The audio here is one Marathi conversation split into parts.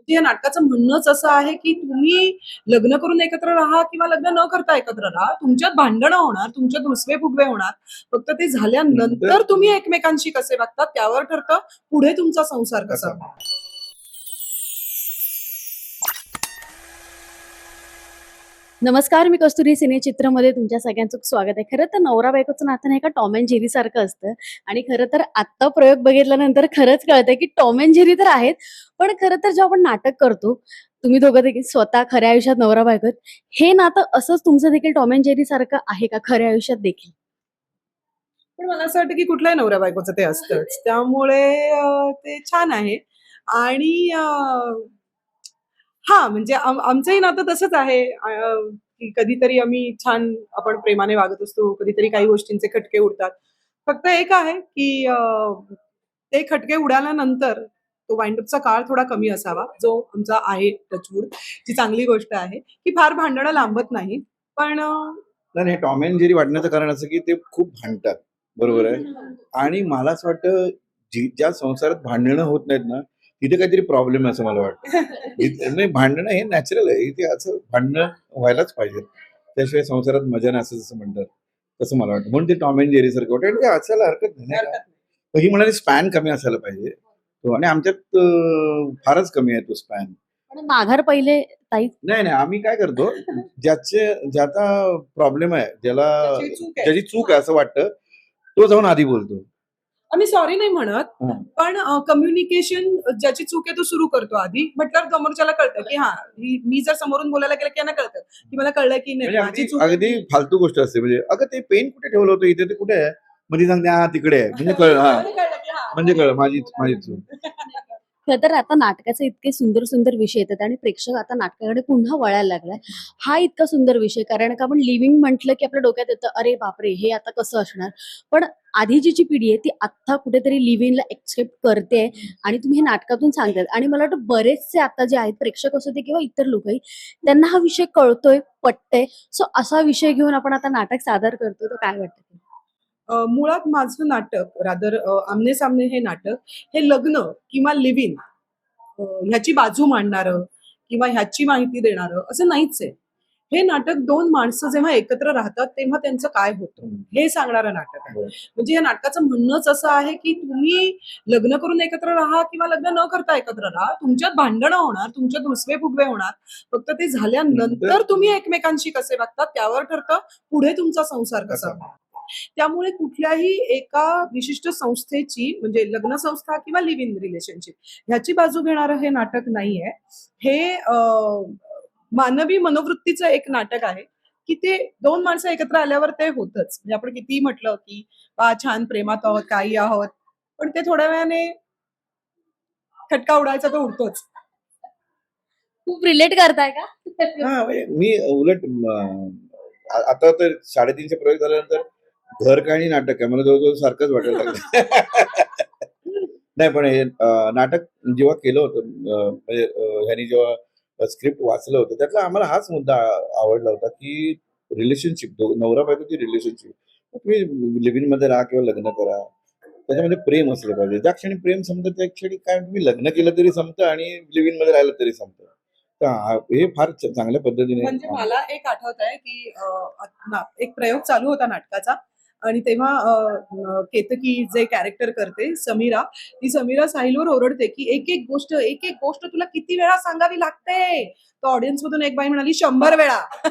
म्हणजे या नाटकाचं म्हणणंच असं आहे की तुम्ही लग्न करून एकत्र राहा किंवा लग्न न करता एकत्र राहा. तुमच्यात भांडणं होणार तुमच्यात रुसवे फुगवे होणार. फक्त ते झाल्यानंतर नंतर- तुम्ही एकमेकांशी कसे वागतात त्यावर ठरतं. पुढे तुमचा संसार कसा नमस्कार मी कस्तुरी सिनेचित्रमध्ये तुमच्या सगळ्यांचं स्वागत आहे. खरं तर नवरा बायकोचं नातं नाही का टॉम अँड जेरी सारखं असतं. आणि खरं तर आत्ता प्रयोग बघितल्यानंतर खरंच कळतंय की टॉम अँड जेरी तर आहेत पण खरं तर जेव्हा आपण नाटक करतो तुम्ही दोघं देखील स्वतः खऱ्या आयुष्यात नवरा बायको हे नातं असंच तुमचं देखील टॉम अँड जेरी सारखं आहे का खऱ्या आयुष्यात देखील? पण मला असं वाटतं की कुठल्याही नवऱ्या बायकोचं ते असतंच. त्यामुळे ते छान आहे. आणि हा म्हणजे आम- आमचंही नातं तसंच आहे. की कधीतरी आम्ही छान आपण प्रेमाने वागत असतो कधीतरी काही गोष्टींचे खटके उडतात. फक्त एक आहे की ते खटके उडाल्यानंतर तो वाइंडअपचा काळ थोडा कमी असावा जो आमचा आहे टचवूड जी चांगली गोष्ट आहे की फार भांडणं लांबत नाही. पण नाही टॉम अँड जेरी वाटण्याचं कारण असं की ते खूप भांडतात. बरोबर आहे? आणि मला असं वाटतं जी ज्या संसारात भांडणं होत नाहीत ना तिथे काहीतरी प्रॉब्लेम आहे असं मला वाटतं. नाही भांडणं हे नॅचरल आहे. इथे असं भांडणं व्हायलाच पाहिजे. त्याशिवाय संसारात मजा नाही असं जसं म्हणतात. तसं मला वाटतं. म्हणून ते टॉम अँड जेरी सारखं वाटतं. आणि ते असायला हरकत नाही, ही म्हणाली स्पॅन कमी असायला पाहिजे. तो आणि आमच्यात फारच कमी आहे तो स्पॅन माघार पहिले ताई? नाही नाही आम्ही काय करतो ज्याचे ज्याचा प्रॉब्लेम आहे ज्याला. ज्याची चूक आहे. असं वाटतं तो जाऊन आधी बोलतो. आम्ही सॉरी नाही म्हणत. पण कम्युनिकेशन ज्याची चूक आहे तो सुरू करतो आधी. म्हटल्यावर समोरच्याला कळतं की हा मी जर समोरून बोलायला गेलं की यांना कळतं की मला कळलं की नाही. म्हणजे अगदी चूक अगदी फालतू गोष्ट असते. म्हणजे अगं ते पेन कुठे ठेवलं होतं? इथे ते कुठे आहे? म्हणजे सांगते हा तिकडे आहे. म्हणजे कळ हा. म्हणजे कळलं हा. म्हणजे कळ माझी माझी चूक. खरं तर आता नाटकाचे इतके सुंदर सुंदर विषय येतात आणि प्रेक्षक आता नाटकाकडे पुन्हा वळायला लागलाय हा इतका सुंदर विषय कारण का आपण लिव्हिंग म्हटलं की आपल्या डोक्यात येतं अरे बापरे हे आता कसं असणार? पण आधीची जी पिढी आहे ती आत्ता कुठेतरी लिव्हिंगला एक्सेप्ट करते आणि तुम्ही हे नाटकातून सांगतात आणि मला वाटतं बरेचसे आता जे आहेत प्रेक्षक असू दे किंवा इतर लोकही त्यांना हा विषय कळतोय पटतंय. सो असा विषय घेऊन आपण आता नाटक सादर करतो तर काय वाटतं मुळात माझं नाटक रादर आमने सामने हे नाटक हे लग्न किंवा लिव्हिन ह्याची बाजू मांडणारं किंवा ह्याची माहिती देणारं असं नाहीच आहे. हे नाटक दोन माणसं जेव्हा एकत्र राहतात तेव्हा त्यांचं काय होतं? हे सांगणारं नाटक. म्हणजे या नाटकाचं म्हणणंच असं आहे की तुम्ही लग्न करून एकत्र राहा किंवा लग्न न करता एकत्र राहा. तुमच्यात भांडणं होणार तुमच्यात रुसवे फुगवे होणार. फक्त ते झाल्यानंतर नंतर- तुम्ही एकमेकांशी कसे वागतात त्यावर ठरतं पुढे तुमचा संसार कसा. त्यामुळे कुठल्याही एका विशिष्ट संस्थेची म्हणजे लग्न संस्था किंवा लिव्ह इन रिलेशनशिप ह्याची बाजू घेणारं हे नाटक नाहीये. हे मानवी मनोवृत्तीचं एक नाटक आहे. की ते दोन माणसं एकत्र आल्यावर ते होतच. म्हणजे आपण किती म्हटलं की वा छान प्रेमात आहोत काही आहोत. पण ते थोड्या वेळाने खटका उडायचा तो उडतोच. खूप रिलेट करताय का? हा म्हणजे मी उलट म, आ- आता तर साडेतीनशे प्रयोग झाल्यानंतर घर काय आणि नाटक काय मला जवळजवळ सारखंच वाटायला लागलं. नाही पण हे अं, नाटक जेव्हा केलं होतं अं, म्हणजे अं, ह्यांनी जेव्हा स्क्रिप्ट वाचलं होतं. त्यातला आम्हाला हाच मुद्दा आवडला होता की रिलेशनशिप दो नवरा बायकोची रिलेशनशिप तुम्ही लिव्हिंगमध्ये राहा किंवा लग्न करा. त्याच्यामध्ये प्रेम असलं पाहिजे. ज्या क्षणी प्रेम संपतं त्या क्षणी काय तुम्ही लग्न केलं तरी संपतं आणि लिव्हिंगमध्ये राहिलं तरी संपतं. हे फार चांगल्या पद्धतीने म्हणजे मला एक आठवत आहे की एक प्रयोग चालू होता नाटकाचा. आणि तेव्हा केतकी जे कॅरेक्टर करते समीरा ती समीरा साहिलवर ओरडते की एक एक गोष्ट एक एक गोष्ट तुला किती वेळा सांगावी लागते? तर ऑडियन्स मधून एक बाई म्हणाली शंभर वेळा.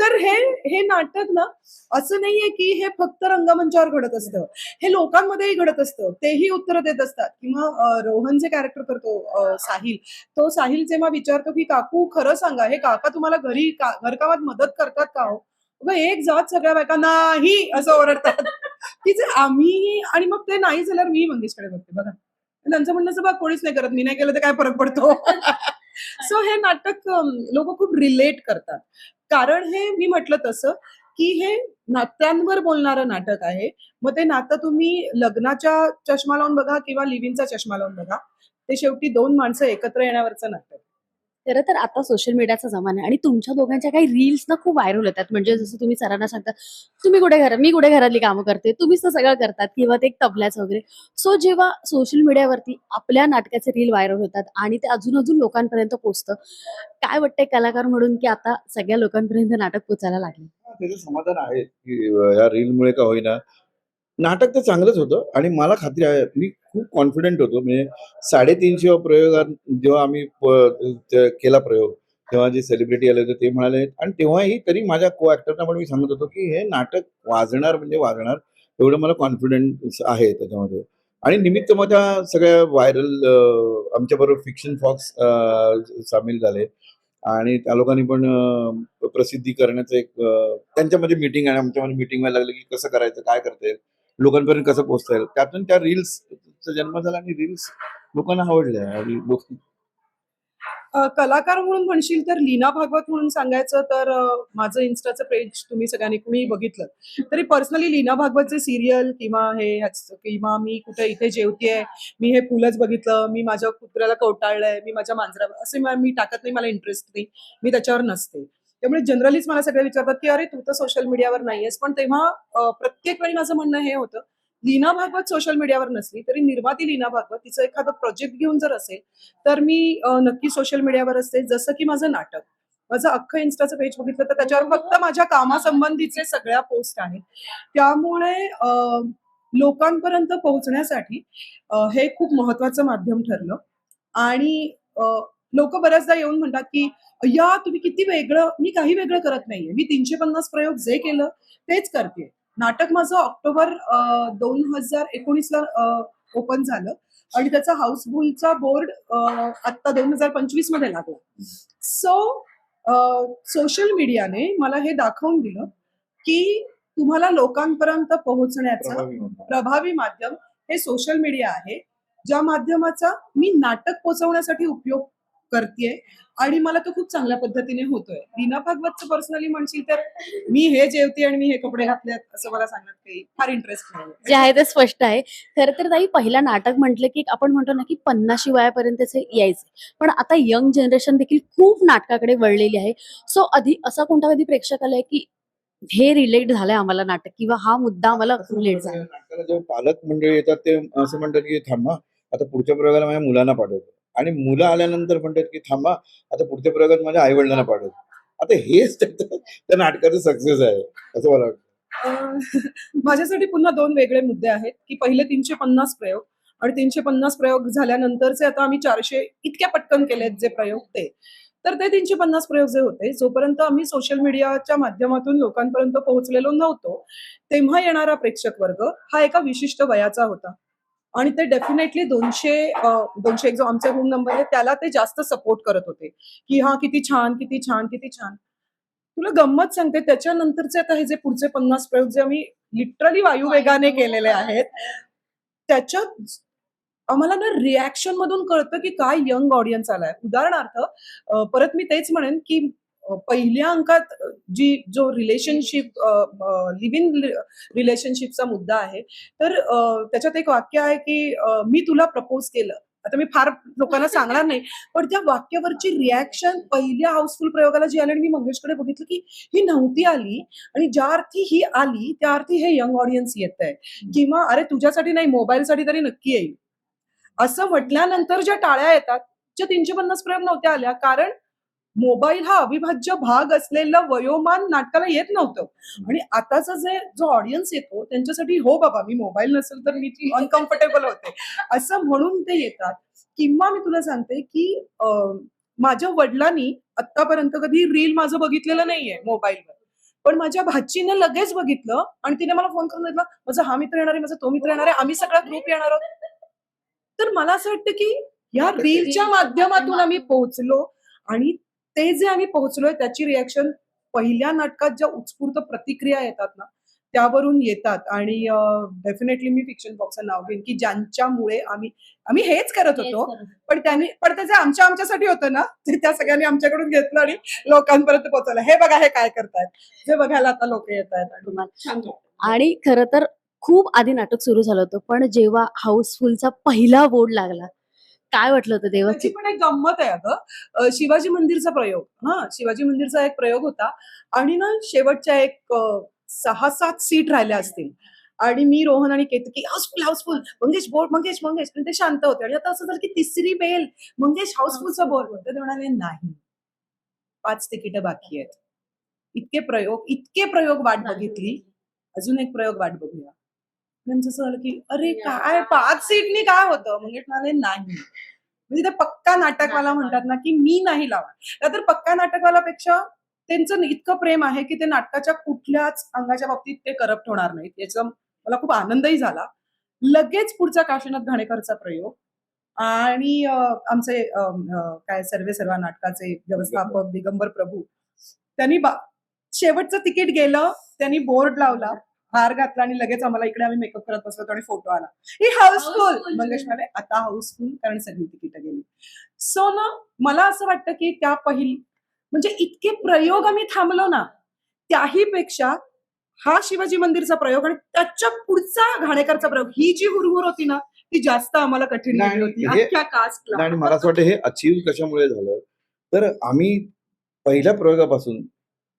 तर हे हे नाटक ना असं नाहीये की हे फक्त रंगमंचावर घडत असतं. हे लोकांमध्येही घडत असतं. तेही उत्तर देत असतात. किंवा रोहन जे कॅरेक्टर करतो साहिल तो साहिल जेव्हा विचारतो की काकू खरं सांगा हे काका तुम्हाला घरी का- घरकामात मदत करतात का हो? एक जात सगळ्या बायका नाही असं ओरडतात. की जे आम्ही आणि मग ते नाही झाल्यावर मी मंगेशकडे बघते बघा. त्यांचं म्हणणं असं बघ कोणीच नाही करत मी नाही केलं तर काय फरक पडतो? सो हे नाटक लोक खूप रिलेट करतात. कारण हे मी म्हटलं तसं की हे नात्यांवर बोलणारं नाटक आहे. मग ते नातं तुम्ही लग्नाच्या चष्मा लावून बघा किंवा लिव्हिंगचा चष्मा लावून बघा. ते शेवटी दोन माणसं एकत्र येण्यावरचं नाटक खरं तर आता सोशल मीडियाचा जमाना आहे आणि तुमच्या दोघांच्या काही रील्स ना खूप व्हायरल होतात. म्हणजे जसं तुम्ही सरांना सांगता तुम्ही कुठे घर मी कुठे घरातली कामं करते? तुम्हीच तर सगळं करतात किंवा ते तबल्याच तबल्याचं वगैरे. सो जेव्हा सोशल मीडियावरती आपल्या नाटकाचे रील व्हायरल होतात आणि ते अजून अजून लोकांपर्यंत पोहोचतं काय वाटतंय कलाकार म्हणून की आता सगळ्या लोकांपर्यंत नाटक पोचायला लागले? त्याचं समाधान आहे की या रीलमुळे का होईना नाटक तर चांगलंच होतं आणि मला खात्री आहे मी खूप कॉन्फिडेंट होतो. म्हणजे साडेतीनशे प्रयोगात जेव्हा आम्ही केला प्रयोग तेव्हा जे सेलिब्रिटी आले होते ते म्हणाले आणि तेव्हाही तरी माझ्या को ऍक्टरना पण मी सांगत होतो की हे नाटक वाजणार म्हणजे वाजणार एवढं मला कॉन्फिडन्स आहे त्याच्यामध्ये. आणि निमित्त मग त्या सगळ्या व्हायरल आमच्याबरोबर फिक्शन फॉक्स सामील झाले. आणि त्या लोकांनी पण प्रसिद्धी करण्याचं एक त्यांच्यामध्ये मीटिंग आणि आमच्यामध्ये मीटिंग व्हायला लागलं की कसं करायचं काय करता येईल? लोकांपर्यंत कसं पोहोचता येईल? त्यातून त्या रील्सचा जन्म झाला आणि रील्स लोकांना आवडल्या आणि कलाकार म्हणून म्हणशील तर लीना भागवत म्हणून सांगायचं तर माझं इन्स्टाचं पेज तुम्ही सगळ्यांनी कुणी बघितलं तरी पर्सनली लीना भागवतचे सिरियल किंवा हे किंवा मी कुठे इथे जेवतीये मी हे फुलंच बघितलं मी माझ्या कुत्र्याला कवटाळलंय मी माझ्या मांजरा असे मी टाकत नाही मला इंटरेस्ट नाही मी त्याच्यावर नसते. त्यामुळे जनरलीच मला सगळे विचारतात की अरे तू तर सोशल मीडियावर नाहीयेस. पण तेव्हा प्रत्येक वेळी माझं म्हणणं हे होतं लीना भागवत सोशल मीडियावर नसली तरी निर्माती लीना भागवत तिचं एखादं प्रोजेक्ट घेऊन जर असेल तर मी नक्की सोशल मीडियावर असते जसं की माझं नाटक. माझं अख्खं इन्स्टाचं पेज बघितलं तर त्याच्यावर फक्त माझ्या कामासंबंधीचे सगळ्या पोस्ट आहेत. त्यामुळे लोकांपर्यंत पोहोचण्यासाठी हे खूप महत्वाचं माध्यम ठरलं. आणि लोक बऱ्याचदा येऊन म्हणतात की या तुम्ही किती वेगळं मी काही वेगळं करत नाहीये. मी तीनशे पन्नास प्रयोग जे केलं तेच करते नाटक माझं ऑक्टोबर दोन हजार एकोणीसला ओपन झालं आणि त्याचा हाऊसफुलचा बोर्ड आत्ता दोन हजार पंचवीसमध्ये लागला. सो सोशल मीडियाने मला हे दाखवून दिलं की तुम्हाला लोकांपर्यंत पोहोचण्याचं प्रभावी माध्यम हे सोशल मीडिया आहे ज्या माध्यमाचा मी नाटक पोचवण्यासाठी उपयोग करतेय. आणि मला तो खूप चांगल्या पद्धतीने होतोय. लीना भागवतचं पर्सनली म्हणशील तर मी हे जेवते आणि मी हे कपडे घातलेत असं मला सांगण्यात काही फार इंटरेस्ट जे आहे ते स्पष्ट आहे. खरं तर ताई पहिला नाटक म्हटलं की आपण म्हणतो ना की पन्नाशी वयापर्यंतचे यायचे. पण आता यंग जनरेशन देखील खूप नाटकाकडे वळलेली आहे. सो आधी असा कोणता कधी प्रेक्षक आलाय की हे रिलेट झालंय आम्हाला नाटक किंवा हा मुद्दा आम्हाला रिलेट झाला? नाटकाला जेव्हा पालक मंडळी येतात ते असं म्हणतात की थांबा आता पुढच्या प्रयोगाला माझ्या मुलांना पाठवतो. आणि मुलं आल्यानंतर म्हणतात की थांबा आता पुढच्या प्रयोगात माझ्या आई वडिलांना पाठवत आता हेच त्या नाटकाचं सक्सेस आहे असं मला वाटतं. माझ्यासाठी पुन्हा दोन वेगळे मुद्दे आहेत की पहिले तीनशे पन्नास प्रयोग आणि तीनशे पन्नास प्रयोग झाल्यानंतरचे आता आम्ही चारशे इतक्या पटकन केलेत जे प्रयोग ते. तर ते तीनशे पन्नास प्रयोग जे होते जोपर्यंत आम्ही सोशल मीडियाच्या माध्यमातून लोकांपर्यंत पोहोचलेलो नव्हतो तेव्हा येणारा प्रेक्षक वर्ग हा एका विशिष्ट वयाचा होता. आणि ते डेफिनेटली दोनशे दोनशे एक जो आमचा रूम नंबर आहे त्याला ते जास्त सपोर्ट करत होते. की हा किती छान किती छान किती छान. तुला गंमत सांगते त्याच्यानंतरचे आता हे जे पुढचे पन्नास प्रयोग जे आम्ही लिटरली वायुवेगाने केलेले आहेत त्याच्यात आम्हाला ना रिॲक्शन मधून कळतं की काय यंग ऑडियन्स आलाय. उदाहरणार्थ परत मी तेच म्हणेन की पहिल्या अंकात जी जो रिलेशनशिप लिव्ह इन रिलेशनशिपचा मुद्दा आहे तर त्याच्यात एक वाक्य आहे की मी तुला प्रपोज केलं. आता मी फार लोकांना सांगणार नाही पण त्या वाक्यावरची रिॲक्शन पहिल्या हाऊसफुल प्रयोगाला जी आली आणि मी मंगेशकडे बघितलं की ही नव्हती आली आणि ज्या अर्थी ही आली त्या अर्थी हे यंग ऑडियन्स येत आहे. किंवा अरे तुझ्यासाठी नाही मोबाईलसाठी तरी नक्की येईल. असं म्हटल्यानंतर ज्या टाळ्या येतात ज्या तीनशे पन्नास प्रयोग नव्हत्या आल्या कारण मोबाईल हा अविभाज्य भाग असलेलं वयोमान नाटकाला येत नव्हतं. आणि आताचा जे जो ऑडियन्स येतो त्यांच्यासाठी हो बाबा मी मोबाईल नसेल तर मी अनकम्फर्टेबल होते. असं म्हणून ते येतात. किंवा मी तुला सांगते की माझ्या वडिलांनी आतापर्यंत कधी रील माझं बघितलेलं नाहीये मोबाईलवर. पण माझ्या भाचीनं लगेच बघितलं आणि तिने मला फोन करून सांगितलं माझा हा मित्र येणार आहे माझा तो मित्र येणार आहे आम्ही सगळा ग्रुप येणार आहोत. तर मला असं वाटतं की या रीलच्या माध्यमातून आम्ही पोहोचलो आणि ते जे आम्ही पोहोचलोय त्याची रिॲक्शन पहिल्या नाटकात ज्या उत्स्फूर्त प्रतिक्रिया येतात ना त्यावरून येतात. आणि डेफिनेटली मी फिक्शन बॉक्सचं नाव घेईन की ज्यांच्यामुळे आम्ही आम्ही हेच करत होतो. पण त्यांनी पण त्याचे आमच्या आमच्यासाठी होतं ना ते त्या सगळ्यांनी आमच्याकडून घेतलं आणि लोकांपर्यंत पोहोचवलं. हे बघा हे काय करतायत. जे बघायला आता लोक येत आहेत. आणि खरं तर खूप आधी नाटक सुरू झालं होतं पण जेव्हा हाऊसफुलचा पहिला बोर्ड लागला काय वाटलं होतं देवाची? त्याची पण एक गंमत आहे अगं. शिवाजी मंदिरचा प्रयोग. हा शिवाजी मंदिरचा एक प्रयोग होता. आणि ना शेवटच्या एक सहा सात सीट राहिल्या असतील. आणि मी रोहन आणि Ketaki housefull housefull Mangesh bore Mangesh Mangesh पण ते शांत होते. आणि आता असं झालं की तिसरी बेल मंगेश हाऊसफुलचा बोर तर ते म्हणाले नाही. पाच तिकीट बाकी आहेत. इतके प्रयोग इतके प्रयोग वाट बघितली. अजून एक प्रयोग वाट बघूया. त्यांचं असं झालं की अरे काय? पाच सीटनी काय होतं? मंगेश म्हणाले नाही. म्हणजे ते पक्का नाटकवाला म्हणतात ना की मी नाही लावणार. तर पक्का नाटकवालापेक्षा त्यांचं इतकं प्रेम आहे की ते नाटकाच्या कुठल्याच अंगाच्या बाबतीत ते करप्ट होणार नाहीत. याचा मला खूप आनंदही झाला. लगेच पुढचा काशीनाथ घाणेकरचा प्रयोग. आणि आमचे काय सर्वे सर्व नाटकाचे व्यवस्थापक दिगंबर प्रभू त्यांनी बा- शेवटचं तिकीट गेलं त्यांनी बोर्ड लावला. हार घातला आणि लगेच आम्हाला इकडे आम्ही मेकअप करत बसलो आणि फोटो आला. ही हाऊसफुल. मंगेश म्हणाले आता हाऊसफुल कारण सगळी तिकीट गेली. सो ना मला असं वाटतं की त्या पहिली म्हणजे इतके प्रयोग आम्ही थांबलो ना त्याही पेक्षा हा शिवाजी मंदिरचा प्रयोग आणि त्याच्या पुढचा घाणेकरचा प्रयोग ही जी हुरहुर होती ना ती जास्त आम्हाला कठीण होती. अख्ख्या कास्टला आणि मला असं वाटतं हे अचीव कशामुळे झालं? तर आम्ही पहिल्या प्रयोगापासून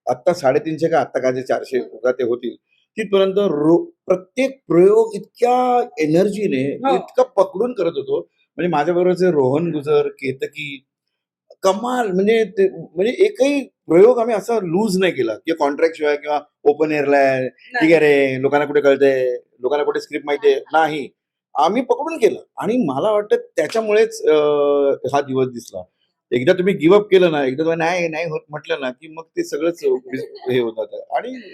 आत्ता साडेतीनशे का आत्ता काय जे चारशे ते होतील तिथपर्यंत रो- प्रत्येक प्रयोग इतक्या एनर्जीने. इतका पकडून करत होतो. म्हणजे माझ्या बरोबरचे रोहन गुजर केतकी कमाल म्हणजे ते म्हणजे एकही प्रयोग आम्ही असा लूज नाही केला. किंवा कॉन्ट्रॅक्ट शिवाय किंवा ओपन एअरला आहे ठीक आहे रे लोकांना कुठे कळतंय? लोकांना कुठे स्क्रिप्ट माहितीये? नाही. आम्ही पकडून केलं. आणि मला वाटतं त्याच्यामुळेच हा दिवस दिसला. एकदा तुम्ही गिवअप केलं ना एकदा तुम्ही नाही नाही होत म्हटलं ना की मग ते सगळंच हे होत. आणि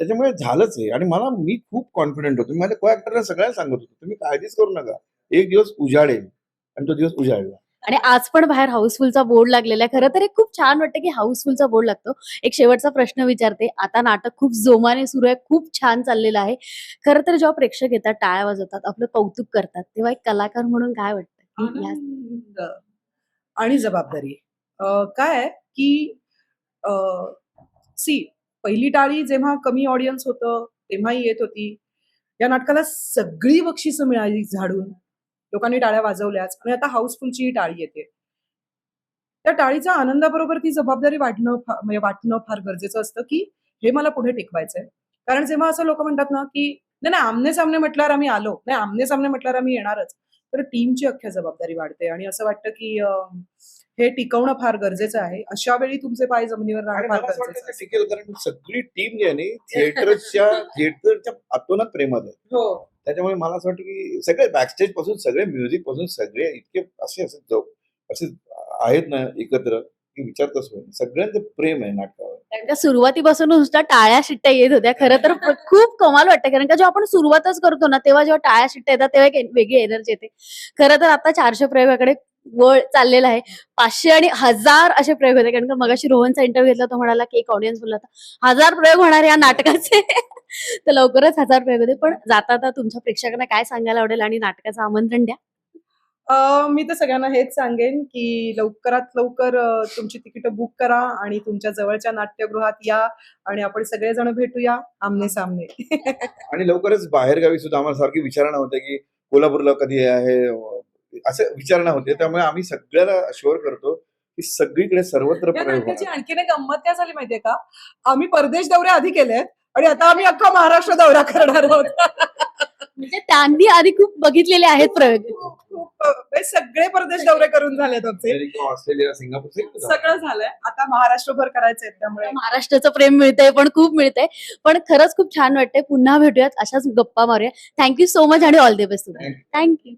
त्याच्यामुळे झालंच आहे आणि मला मी खूप कॉन्फिडंट होतो. मी माझ्या को ऍक्टरला सगळ्यांना सांगत होतो तुम्ही काळजीच करू नका. एक दिवस उजाडेल आणि तो दिवस उजाडला आणि आज पण बाहेर हाऊसफुलचा बोर्ड लागलेला आहे. खरं तर एक खूप छान वाटतं की हाऊसफुलचा बोर्ड लागतो. एक शेवटचा प्रश्न विचारते. आता नाटक खूप जोमाने सुरू आहे खूप छान चाललेलं आहे. खरं तर जेव्हा प्रेक्षक येतात टाळ्या वाजवतात आपलं कौतुक करतात तेव्हा एक कलाकार म्हणून काय वाटतं? आणि जबाबदारी. अं, काय की सी पहिली टाळी जेव्हा कमी ऑडियन्स होतं तेव्हाही येत होती. या नाटकाला सगळी बक्षिसं मिळाली झाडून. लोकांनी टाळ्या वाजवल्याच आणि आता हाऊसफुलची टाळी येते. त्या टाळीच्या आनंदाबरोबर ती जबाबदारी वाढणं म्हणजे वाटणं फार गरजेचं असतं की हे मला पुढे टिकवायचंय. कारण जेव्हा असं लोक म्हणतात ना की नाही नाही आमने सामने म्हटल्यावर आम्ही आलो. नाही आमने सामने म्हटल्यावर आम्ही येणारच. तर टीमची अख्ख्या जबाबदारी वाढते. आणि असं वाटतं की हे टिकवणं फार गरजेचं आहे. अशा वेळी तुमचे पाय जमिनीवर राहणं फार गरजेचं टिकेल कारण सगळी टीम जी आहे ना थिएटरच्या थिएटरच्या आतोनात प्रेमात आहे. हो. त्याच्यामुळे मला असं वाटतं की सगळे बॅकस्टेजपासून सगळे म्युझिकपासून सगळे इतके असे असे असे आहेत ना एकत्र की विचारतच होईल सगळ्यांचं प्रेम आहे नाटकावर. कारण का सुरुवातीपासून नुसत्या टाळ्या शिट्ट्या येत होत्या. खरं तर खूप कमाल वाटतं. कारण का जेव्हा आपण सुरुवातच करतो ना तेव्हा जेव्हा टाळ्या शिट्ट्या येतात तेव्हा एक वेगळी एनर्जी येते. खरं तर आता चारशे प्रयोगाकडे वळ चाललेला आहे. पाचशे आणि हजार असे प्रयोग होते. कारण का मगाशी रोहनचा इंटरव्ह्यू घेतला तो म्हणाला की एक ऑडियन्स बोलला होता हजार प्रयोग होणार या नाटकाचे. तर लवकरच हजार प्रयोग होते. पण जाता तुमच्या प्रेक्षकांना काय सांगायला आवडेल आणि नाटकाचं आमंत्रण द्या. मी तर सगळ्यांना हेच सांगेन की लवकरात लवकर तुमची तिकीट बुक करा आणि तुमच्या जवळच्या नाट्यगृहात या आणि आपण सगळेजण भेटूया आमने सामने. आणि लवकरच बाहेरगावी सुद्धा आम्हाला सारखी विचारणा होते की कोल्हापूरला कधी आहे असं विचारणा होते. त्यामुळे आम्ही सगळ्याला शुअर करतो की सगळीकडे सर्वत्र. आणखीन एक गंमत काय झाली माहितीये का? आम्ही परदेश दौरे आधी केले आणि आता आम्ही अख्खा महाराष्ट्र दौरा करणार आहोत. म्हणजे त्यांनी आधी खूप बघितलेले आहेत प्रयोग. खूप म्हणजे सगळे परदेश दौरे करून झालेत आमचे. America Australia Singapore. सगळं झालंय. आता महाराष्ट्रभर करायचंय त्यामुळे. महाराष्ट्राचं प्रेम मिळतंय पण खूप मिळतंय. पण खरंच खूप छान वाटतंय. पुन्हा भेटूयात. अशाच गप्पा मारूया. थँक्यू सो मच आणि all the best. Thank you